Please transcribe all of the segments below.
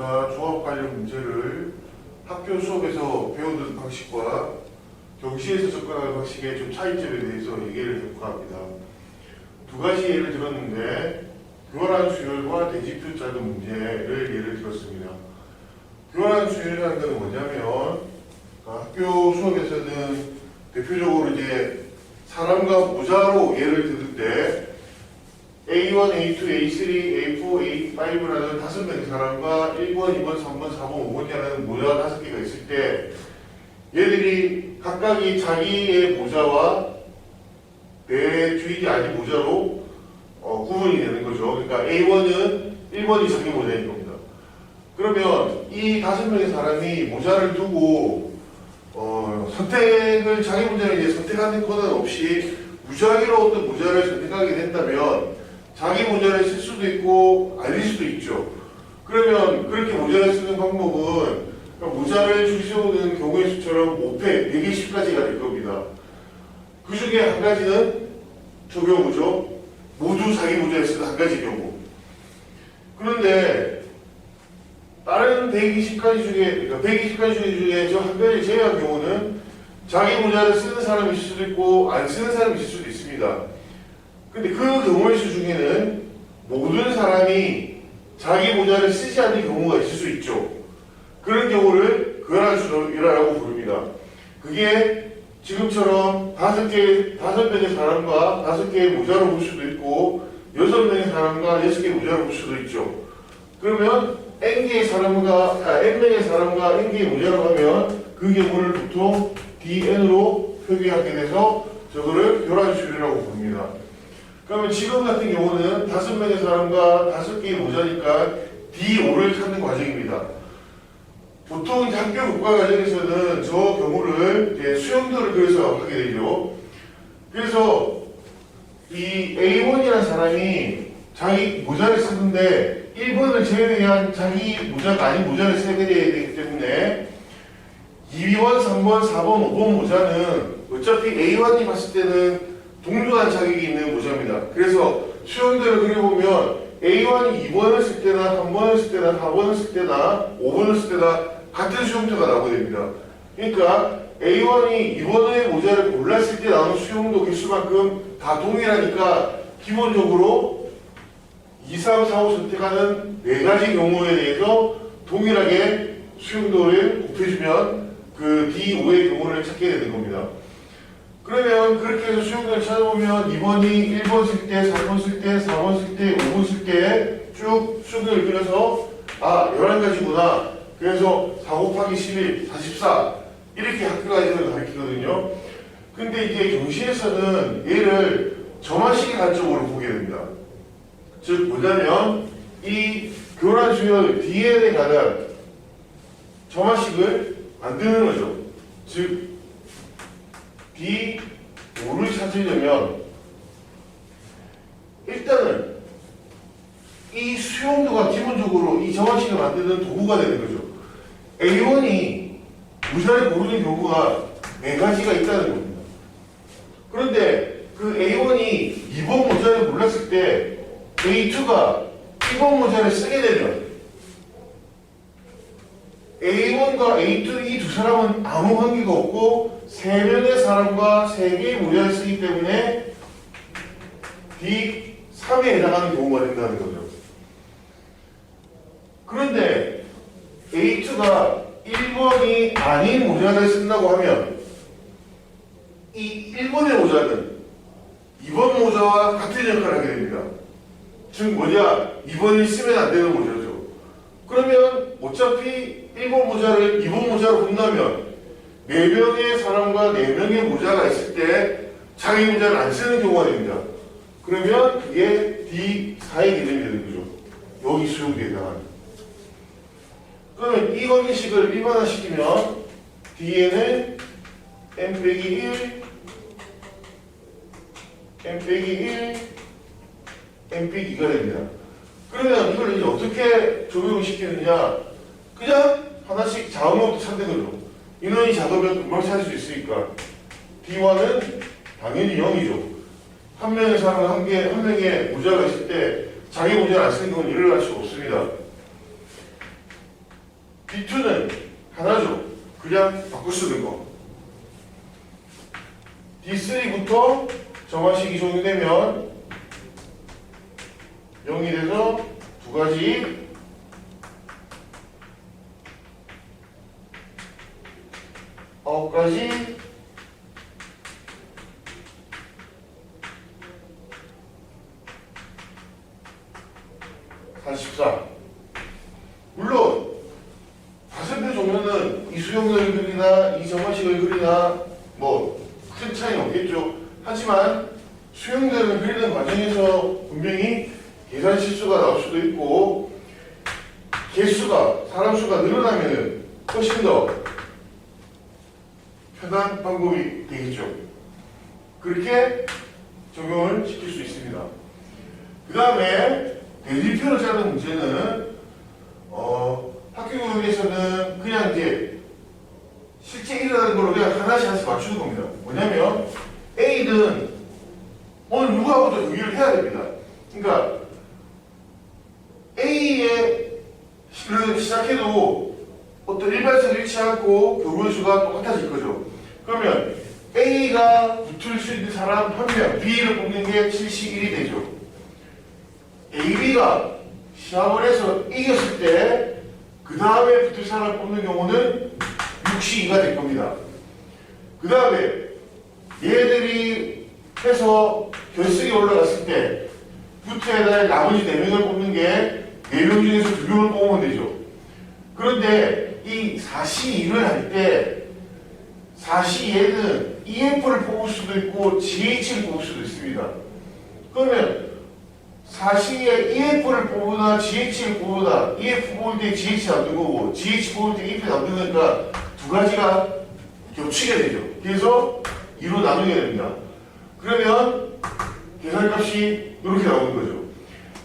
수나 조합 관련 문제를 학교 수업에서 배우는 방식과 경시에서 접근하는 방식의 좀 차이점에 대해서 얘기를 해볼까 합니다. 두 가지 예를 들었는데 교환한 수열과 대지표 짜는 문제를 예를 들었습니다. 교환한 수열이라는 것은 뭐냐면 그 학교 수업에서는 대표적으로 이제 사람과 모자로 예를 들을 때 A1, A2, A3, A4, A5라는 다섯 명의 사람과 1번, 2번, 3번, 4번, 5번이라는 모자가 다섯 개가 있을 때 얘들이 각각이 자기의 모자와 내 주인이 아닌 모자로 어, 구분이 되는 거죠. 그러니까 A1은 1번이 자기 모자인 겁니다. 그러면 이 다섯 명의 사람이 모자를 두고 어, 선택을 자기 모자를 이제 선택하는 거는 없이 무작위로 어떤 모자를 선택하게 된다면 자기 모자를 쓸 수도 있고 아닐 수도 있죠. 그러면 그렇게 모자를 쓰는 방법은 그러니까 모자를 주시오는 경우의 수처럼 5회, 120까지가 될 겁니다. 그 중에 한 가지는 저 경우죠. 모두 자기 모자를 쓰는 한 가지 경우. 그런데 다른 120가지 중에, 그러니까 120가지 중에 저한 가지 제외한 경우는 자기 모자를 쓰는 사람이 있을 수도 있고 안 쓰는 사람이 있을 수도 있습니다. 근데 그 경우의 수 중에는 모든 사람이 자기 모자를 쓰지 않는 경우가 있을 수 있죠. 그런 경우를 수이라고 부릅니다. 그게 지금처럼 다섯 개, 다섯 명의 사람과 다섯 개의 모자로 볼 수도 있고 여섯 명의 사람과 여섯 개의 모자로 볼 수도 있죠. 그러면 n 개의 사람과 아, n 명의 사람과 n 개의 모자로 하면 그 경우를 보통 dn으로 표기하게 돼서 저거를 교란수율이라고 부릅니다. 그러면 지금 같은 경우는 다섯 명의 사람과 다섯 개의 모자니까 D5를 찾는 과정입니다. 보통 학교 국가 과정에서는 저 경우를 수용도를 그래서 하게 되죠. 그래서 이 A1이라는 사람이 자기 모자를 쓰는데 1번을 제외한 자기 모자가 아닌 모자를 써야 되기 때문에 2번, 3번, 4번, 5번 모자는 어차피 A1이 봤을 때는 동등한 자격이 있는 모자입니다. 그래서 수용대를 그려보면 A1이 2번을 쓸 때나 3번을 쓸 때나 4번을 쓸 때나 5번을 쓸 때나 같은 수용도가 나오게 됩니다. 그러니까 A1이 2번의 모자를 골랐을 때 나오는 수용도 개수만큼 다 동일하니까 기본적으로 2, 3, 4, 5 선택하는 네 가지 경우에 대해서 동일하게 수용도를 곱해주면 그 D5의 경우를 찾게 되는 겁니다. 그러면 그렇게 해서 수용도를 찾아보면 2번이 1번 쓸 때, 3번 쓸 때, 4번 쓸 때, 5번 쓸 때 쭉 수용도를 그려서 아 11가지구나. 그래서 4 곱하기 11, 44 이렇게 학교가지를 가르치거든요. 근데 이제 경시에서는 얘를 점화식의 관점으로 보게 됩니다. 즉 뭐냐면 이 교란 수열 DN에 관한 점화식을 만드는 거죠. 즉 D5를 찾으려면 일단은 이 수용도가 기본적으로 이 점화식을 만드는 도구가 되는 거죠. A1이 무자를 고르는 경우가 네 가지가 있다는 겁니다. 그런데 그 A1이 2번 모자를 몰랐을 때 A2가 1번 모자를 쓰게 되면 A1과 A2 이 두 사람은 아무 관계가 없고 세 명의 사람과 세 개의 모자를 쓰기 때문에 D3에 해당하는 경우가 된다는 거죠. 그런데 A2가 1번이 아닌 모자를 쓴다고 하면 이 1번의 모자는 2번 모자와 같은 역할을 하게 됩니다. 즉 뭐냐? 2번이 쓰면 안 되는 모자죠. 그러면 어차피 1번 모자를 2번 모자로 본다면 4명의 사람과 4명의 모자가 있을 때 자기 모자를 안 쓰는 경우가 됩니다. 그러면 그게 D4의 개념이 되는 거죠. 여기 수용되에 해당하는. 그러면 이 관계식을 일반화시키면 D에는 n 빼기 1, n 빼기 1, n 빼기 2가 됩니다. 그러면 이걸 이제 어떻게 적용을 시키느냐? 그냥 하나씩 찾는 거죠. 인원이 작으면 금방 찾을 수 있으니까 D1은 당연히 0이죠. 한 명의 사람 한 개, 한 명의 모자가 있을 때 자기 문제를 안 쓰는 경우는 일어날 수가 없습니다. B2는 하나죠. 그냥 바꿀 수 있는 거. D3부터 정화식이 적용되면 0이 돼서 두 가지. 아홉 가지. 사십사 물론 다섯 배 종류는 이수용을 그리나 이정화식을 그리나 뭐 큰 차이는 없겠죠. 하지만 수용들을 그리는 과정에서 분명히 계산 실수가 나올 수도 있고 개수가 사람 수가 늘어나면은 훨씬 더 편한 방법이 되겠죠. 그렇게 적용을 시킬 수 있습니다. 그 다음에 대지표를 짜는 문제는 어, 학교 교육에서는 그냥 이제 실제 일어나는 걸로 그냥 하나씩 하나씩 맞추는 겁니다. 뭐냐면 A는 오늘 누구하고도 동의를 해야 됩니다. 그러니까 A의 그 시작해도 어떤 일반성을 잃지 않고 교구의 수가 똑같아질 거죠. 그러면 A가 붙을 수 있는 사람 한 명, B를 뽑는 게 71이 되죠. AB가 시합을 해서 이겼을 때 그 다음에 붙을 사람 뽑는 경우는 62가 될 겁니다. 그 다음에 얘들이 해서 결승에 올라갔을 때 붙어야 될 나머지 4명을 뽑는 게 4명 중에서 2명을 뽑으면 되죠. 그런데 이 4시 2를 할 때 4시 얘는 EF를 뽑을 수도 있고 GH를 뽑을 수도 있습니다. 그러면 4시에 EF를 뽑으나 GH를 뽑으나 EF 뽑을 때 GH 남는 거고 GH 뽑을 때 EF 남는 거니까 두 가지가 겹치게 되죠. 그래서 2로 나누게 됩니다. 그러면 계산값이 이렇게 나오는 거죠.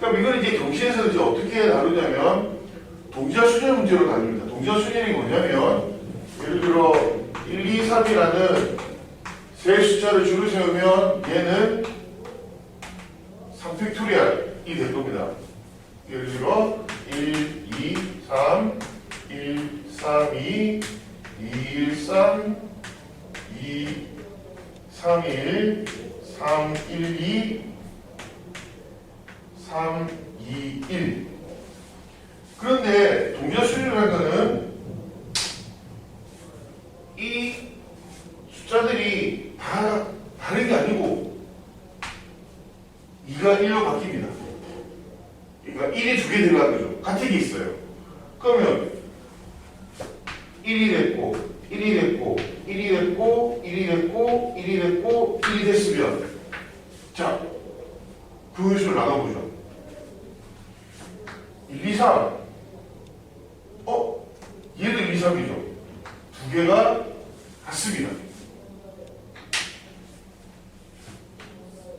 그럼 이걸 이제 경시에서 이제 어떻게 다루냐면 동지화 수열 문제로 다룹니다. 동지화 수열이 뭐냐면 예를 들어 1, 2, 3이라는 세 숫자를 줄을 세우면 얘는 3팩토리얼이 될 겁니다. 예를 들어 1, 2, 3, 1, 3, 2, 2, 1, 3, 2, 3, 1, 3, 1, 2, 3, 2, 1. 그런데 동전 수준이라는 거는 이 숫자들이 다 다른 게 아니고 2가 1로 바뀝니다. 그러니까 1이 두 개 들어간 거죠. 같은 게 있어요. 그러면 1이 됐고, 1이 됐고, 1이 됐고, 1이 됐고, 1이 됐고, 1이 됐으면 자, 그 수를 나눠보죠. 1, 2, 3. 어? 얘도 1, 2, 3이죠. 두 개가 같습니다.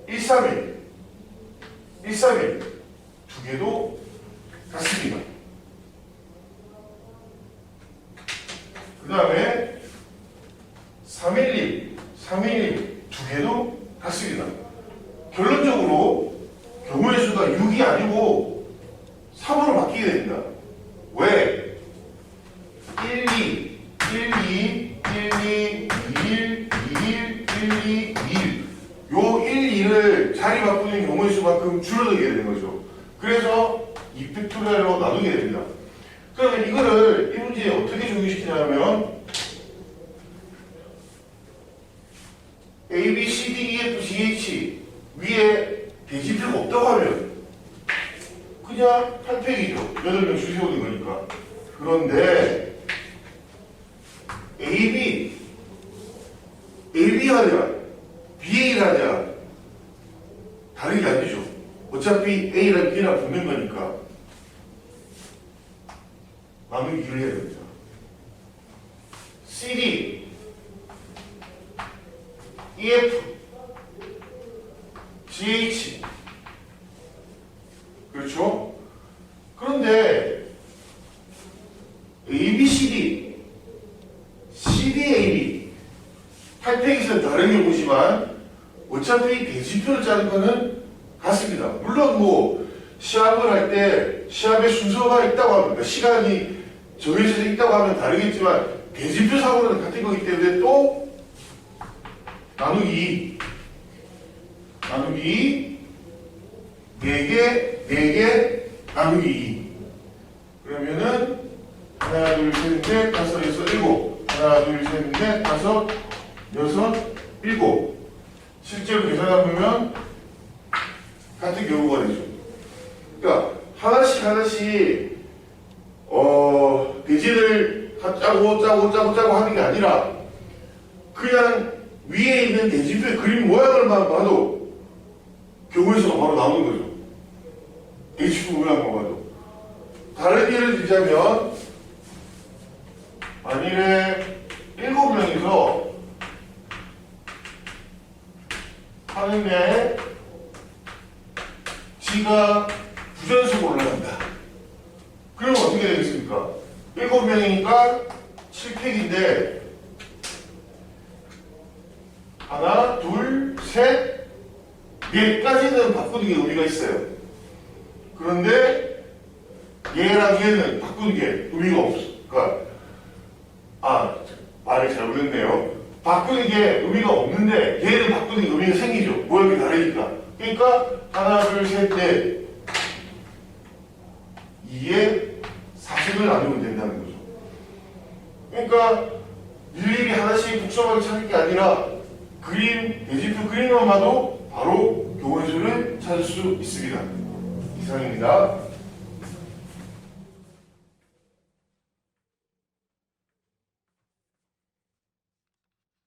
1, 3, 1. 1, 3, 1. 두 개도 같습니다. 그 다음에 3, 1, 1. 3, 1, 1. 두 개도 같습니다. 결론적으로 경우의 수가 6이 아니고 3으로 바뀌게 됩니다. 왜? 1, 2, 1, 2, 1, 2, 2, 1, 2, 1, 1, 2, 2, 1. 요 1, 2를 자리 바꾸는 경우의 수만큼 줄어들게 되는 거죠. 그래서 이펙토리얼로 나누게 됩니다. 그러면 이거를 이 문제에 어떻게 적용시키냐면 A, B, C, D, E, F, G, H 위에 대지표가 없다고 하면 그냥 한 팩이죠. 8명 줄 세우는 거니까. 그런데 AB, AB 하 냐, BA 하냐 다른 게 아니죠. 어차피 A랑 B랑 붙는 거니까. 나누기를 해야 됩니다. CD, EF, GH 그렇죠? 그런데 ABCD, CDAB 8팩에서는 다른 경우지만 어차피 대진표를 짜는 거는 같습니다. 물론 뭐 시합을 할 때 시합의 순서가 있다고 하면 시간이 정해져 있다고 하면 다르겠지만 대진표 사고는 같은 거기 때문에 또 나누기 나누기 4개 4개 나누기 2 그러면은 하나 둘셋넷 다섯 여섯 일곱. 하나 둘셋넷 다섯 여섯 일곱 실제로 계산해보면 같은 경우가 되죠 그러니까 하나씩 하나씩 어 대지를 하- 짜고 짜고 짜고 짜고 하는 게 아니라 그냥 위에 있는 대지표의 그림 모양을만 봐도 경우에서가 바로 나오는 거죠. 대지표 모양만 봐도. 다른 예를 들자면 만일에 일곱 명이서 하는데 지가 부전수로 올라간다. 그러면 어떻게 되겠습니까? 일곱 명이니까 7팩인데 하나, 둘, 셋, 넷까지는 바꾸는 게 의미가 있어요. 그런데 얘랑 얘는 바꾸는 게 의미가 없어. 그러니까 아 말을 잘못했네요. 바꾸는 게 의미가 없는데 얘는 바꾸는 게 의미가 생기죠. 모양이 다르니까. 그러니까 하나, 둘, 셋, 넷. 2에 4색을 나누면 된다는 거죠. 그러니까 일일이 하나씩 복잡하게 찾을 게 아니라 그림, 대지표 그림만 봐도 바로 교원의 수를 찾을 수 있습니다. 이상입니다.